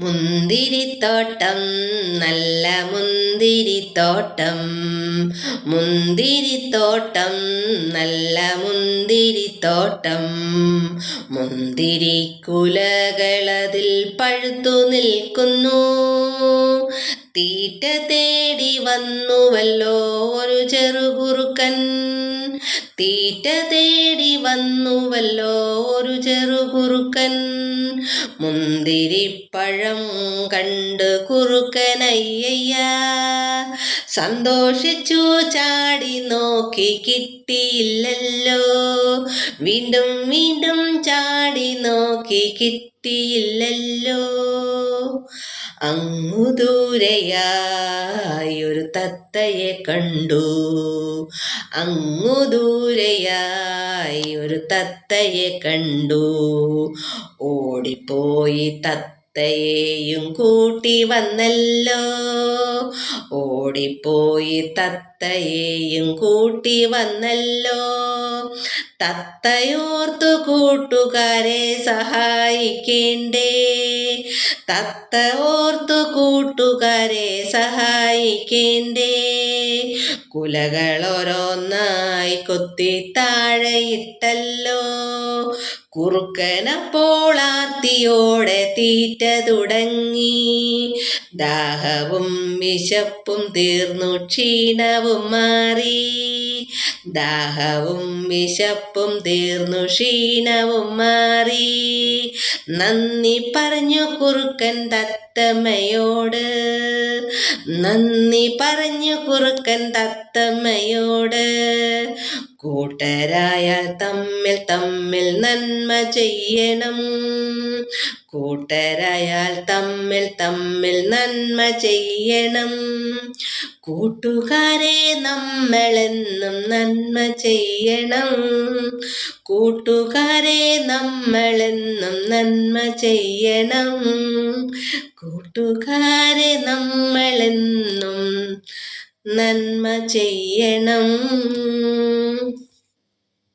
മുന്തിരിത്തോട്ടം നല്ല മുന്തിരിത്തോട്ടം. മുന്തിരിത്തോട്ടം നല്ല മുന്തിരിത്തോട്ടം. മുന്തിരി കുലകളതിൽ പഴുത്തു നിൽക്കുന്നു. തീറ്റ തേടി വന്നുവല്ലോ ഒരു ചെറുകുറുക്കൻ. തീറ്റ തേടി വന്നുവല്ലോ ഒരു ചെറുകുറുക്കൻ. മുന്തിരിപ്പഴം കണ്ട് കുറുക്കനയ്യ സന്തോഷിച്ചു ചാടി നോക്കി കിട്ടിയില്ലല്ലോ. വീണ്ടും വീണ്ടും ചാടി നോക്കി കിട്ടിയില്ലല്ലോ. അങ്ങു ദൂരയായി ഒരു തത്തയെ കണ്ടു. അങ്ങു ദൂരെയായി ഒരു തത്തയെ കണ്ടു. ഓടിപ്പോയി തത്തയെയും കൂട്ടി വന്നല്ലോ. ഓടിപ്പോയി തത്തയെയും കൂട്ടി വന്നല്ലോ. തത്തയോർത്തു കൂട്ടുകാരെ സഹായിക്കേണ്ടേ. തത്ത ഓർത്തു കൂട്ടുകാരെ സഹായിക്കേണ്ടേ. കുലകളോരോന്നായി കൊത്തി താഴെയിട്ടല്ലോ. കുറുക്കനപ്പോൾ ആർത്തിയോടെ തീറ്റ തുടങ്ങി. ദാഹവും വിശപ്പും തീർന്നു ക്ഷീണവും മാറി. ദാഹവും വിശപ്പും തീർന്നു ക്ഷീണവും മാറി. നന്ദി പറഞ്ഞു കുറുക്കൻ തത്തമ്മയോട് നന്ദി പറഞ്ഞു കുറുക്കൻ തത്തമ്മയോട് കൂട്ടരായാൽ തമ്മിൽ തമ്മിൽ നന്മ ചെയ്യണം. കൂട്ടരായാൽ തമ്മിൽ തമ്മിൽ നന്മ ചെയ്യണം. കൂട്ടുകാരെ നമ്മളെന്നും നന്മ ചെയ്യണം. കൂട്ടുകാരെ നമ്മളെന്നും നന്മ ചെയ്യണം. കൂട്ടുകാരെ നമ്മളെന്നും നന്മ ചെയ്യണം.